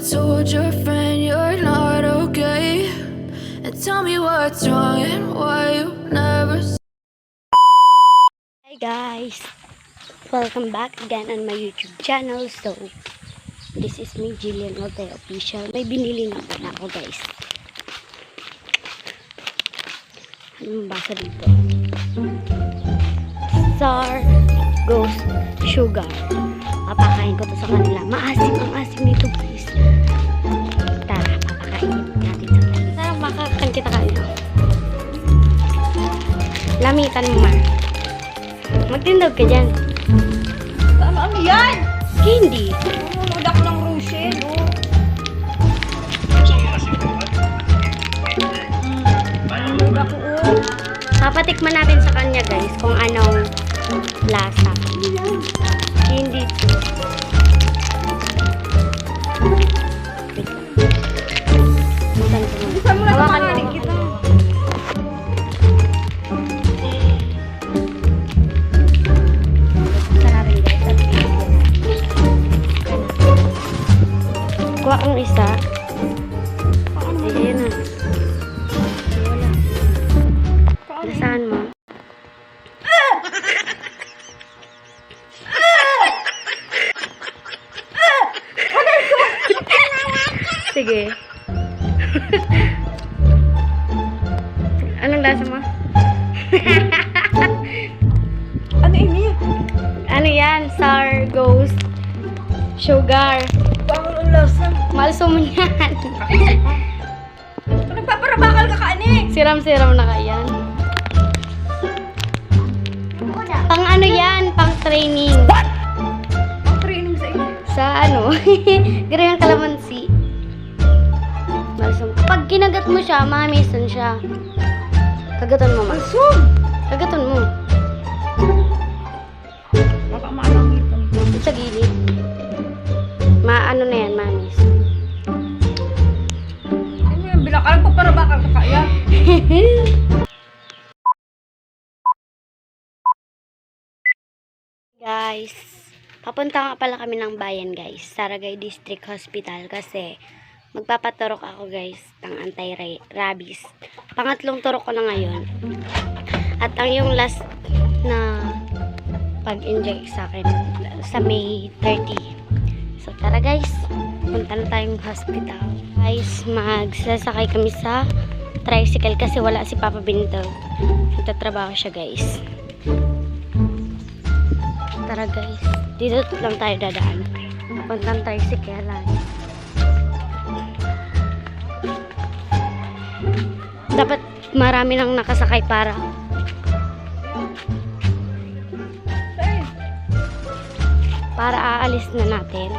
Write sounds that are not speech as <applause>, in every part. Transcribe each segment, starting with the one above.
told your friend you're not okay? And tell me what's wrong and why you never Hi guys! Welcome back again on my YouTube channel. So, this is me, Jillian Ote Official. May binili na pala ako guys. Anong basa dito? Star Ghost Sugar. Papakain ko to sa kanila. Maasim ang asim nito guys. Lamitan mo ma. Magtindog ka dyan. Ano, ano yan? Candy. Ako ng Rochelle, oh. Nunod ako, oh. Papatikman natin sa kanya guys kung anong lasa. Candy to. Hawakan mo. Isa. Ayan na. Nasaan mo? Sige. Anong lasa mo? Ano ini? Ano yan? Sour ghost sugar. Lasa. Malso mo yan. Nagpaparabakal ka kaani. Siram-siram na kayan. Pang ano yan? Pang training. Ang training sa inyo. Sa ano? <laughs> Ganyan kalamansi. Malso mo. Pag kinagat mo siya, mamisan siya. Kagatan mo. Asum! Kagatan mo. Baka maalang ipon. Sa gilid. Maano na Ano yan? Bilang ka nagpaparabakal ka kaya. Guys, papunta nga pala kami ng bayan guys, Saragay District Hospital kasi magpapaturok ako guys ng anti-rabies. Pangatlong turok ko na ngayon. At ang yung last na pag-inject sa akin sa May 30. So tara guys, punta na tayong hospital. Guys, magsasakay kami sa tricycle kasi wala si Papa Bintog. Nagtatrabaho siya guys. Tara guys, dito lang tayo dadaan. Papuntang tricyclean. Dapat marami nang nakasakay para para aalis na natin.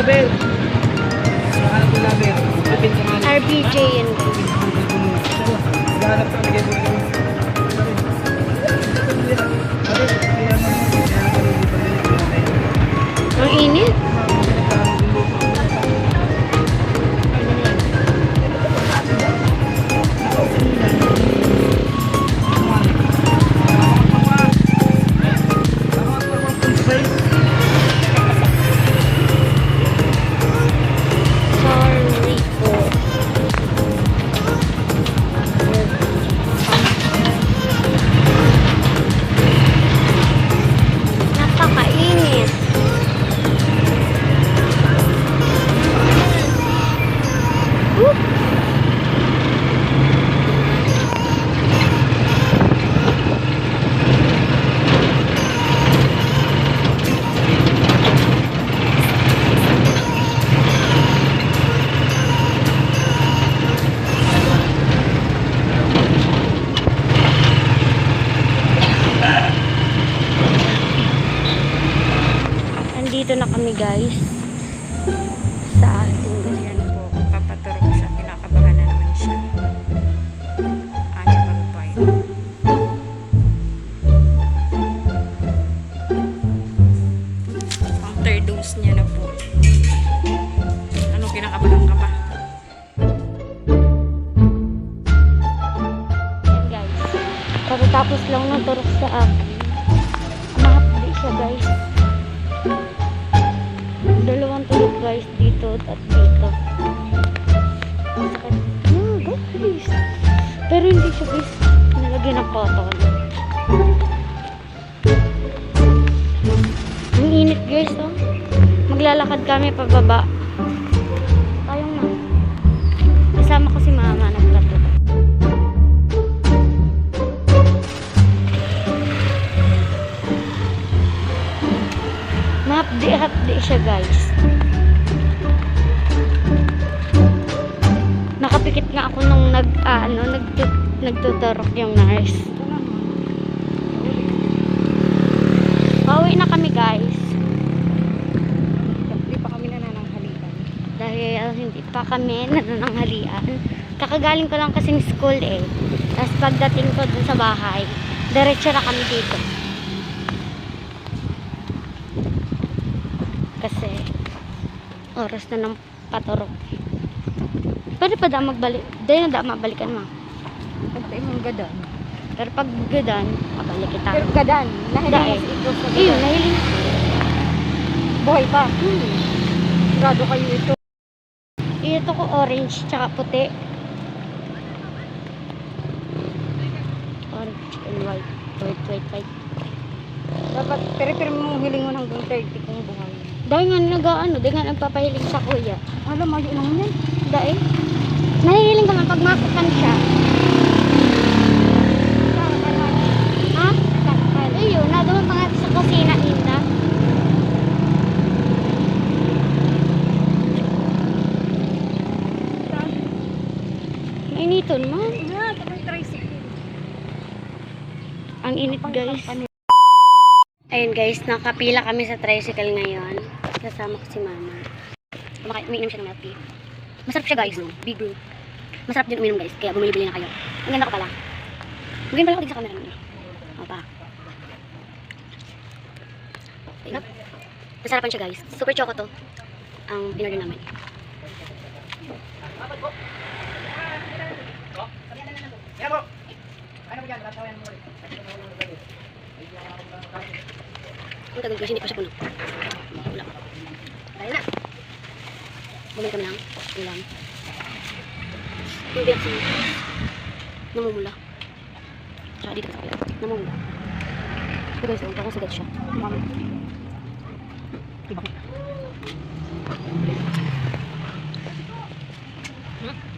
Label. Akala ko label. RBJ yun. Lahanap sa bigay. Kami guys. Sa ating Yan po, papaturok siya. Kinakabahan na naman siya. Ayaw magpay. Ang third dose niya na po. Ano, kinakabahan ka pa? Guys. Pagkatapos lang ng turok sa akin. Mahapdi siya guys. Cotton. Ang init guys oh. Maglalakad kami pababa. Tayong na. Kasama ko si mama nagplato. Mahapdi-hapdi siya guys. Nakapikit nga ako nung nag, ah, ano, nagtuturok yung nurse. Pauwi na kami guys. Hindi pa kami nanananghalikan. Dahil ah, hindi pa kami nanananghalian. Kakagaling ko lang kasing school eh. Tapos pagdating ko dun sa bahay, diretso na kami dito. Kasi oras na ng paturok. Pwede pa da magbalik. Dahil na da mabalikan mo. Pagtay mong gadan. Pero pag gadan, mabalik kita. Pero gadan. Nahilig Dahil. mo si Ito sa gadan. nahiling. Buhay pa. Hmm. Sigurado kayo ito. Ito ko orange tsaka puti. Orange and white. White, white, white. Dapat pere-pere mong hiling mo hanggang 30 kung buhay. Dahil nga nag-ano, dahil nga nagpapahiling sa kuya. Alam, mayo naman yan. Dahil, nahihiling ka man pag makukan siya. Ha? Ayun, nagawa pa nga sa kusina nila. Mainiton man. Ah, tapos tricycle. Ang init guys. Ayun guys, nakapila kami sa tricycle ngayon. Kasama ko si mama. Umiinom siya ng milk tea. Masarap siya guys. Big brew. Masarap din uminom guys, kaya bumili-bili na kayo. Ang ganda ko pala. Maganda pala ako din sa camera nila. O pa. Masarapan siya guys. Super choco to. Ang in-order namin. Ano Ang tagal guys, hindi pa siya puno. Wala. Dahil na. Bumili kami ng ulam. Yung biyak siya. Namumula. Siya, dito ka Namumula. Ito guys, oh, ang takong sagat siya. Mami. Iba ko. Hmm?